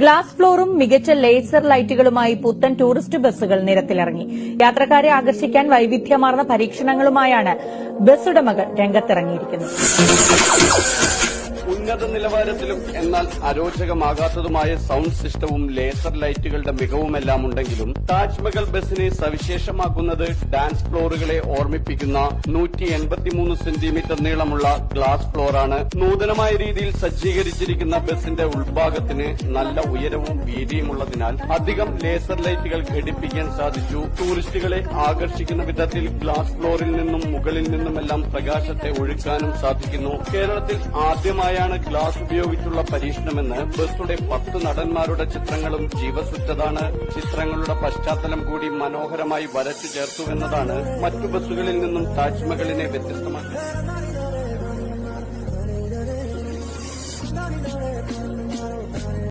Glass ഫ്ലോറും മികച്ച laser ലൈറ്റുകളുമായി പുത്തൻ tourist ബസ്സുകൾ നിരത്തിലിറങ്ങി. യാത്രക്കാരെ ആകർഷിക്കാൻ വൈവിധ്യമാർന്ന പരീക്ഷണങ്ങളുമായാണ് ബസ് ഉടമകൾ രംഗത്തിറങ്ങിയിരിക്കുന്നത്. ഉന്നത നിലവാരത്തിലും എന്നാൽ അരോചകമാകാത്തതുമായ സൌണ്ട് സിസ്റ്റവും ലേസർ ലൈറ്റുകളുടെ മികവുമെല്ലാം ഉണ്ടെങ്കിലും താജ്മഹൽ ബസിനെ സവിശേഷമാക്കുന്നത് ഡാൻസ് ഫ്ലോറുകളെ ഓർമ്മിപ്പിക്കുന്ന നൂറ്റി എൺപത്തിമൂന്ന് സെന്റിമീറ്റർ നീളമുള്ള ഗ്ലാസ് ഫ്ലോറാണ് നൂതനമായ രീതിയിൽ സജ്ജീകരിച്ചിരിക്കുന്ന ബസിന്റെ ഉൾഭാഗത്തിന് നല്ല ഉയരവും വീതിയുമുള്ളതിനാൽ അധികം ലേസർ ലൈറ്റുകൾ ഘടിപ്പിക്കാൻ സാധിച്ചു. ടൂറിസ്റ്റുകളെ ആകർഷിക്കുന്ന വിധത്തിൽ ഗ്ലാസ് ഫ്ലോറിൽ നിന്നും മുകളിൽ നിന്നുമെല്ലാം പ്രകാശത്തെ ഒഴുക്കാനും സാധിക്കുന്നു. കേരളത്തിൽ ആദ്യമായാണ് ഗ്ലാസ് ഉപയോഗിച്ചുള്ള പരീക്ഷണമെന്ന് ബസ്സുടെ പത്ത് നടന്മാരുടെ ചിത്രങ്ങളും ജീവസുറ്റതാണ് ചിത്രങ്ങളുടെ പശ്ചാത്തലം കൂടി മനോഹരമായി വരച്ചു ചേർത്തുവെന്നതാണ് മറ്റു ബസ്സുകളിൽ നിന്നും താജ്മഹലിനെ വ്യത്യസ്തമാക്കുന്നത്.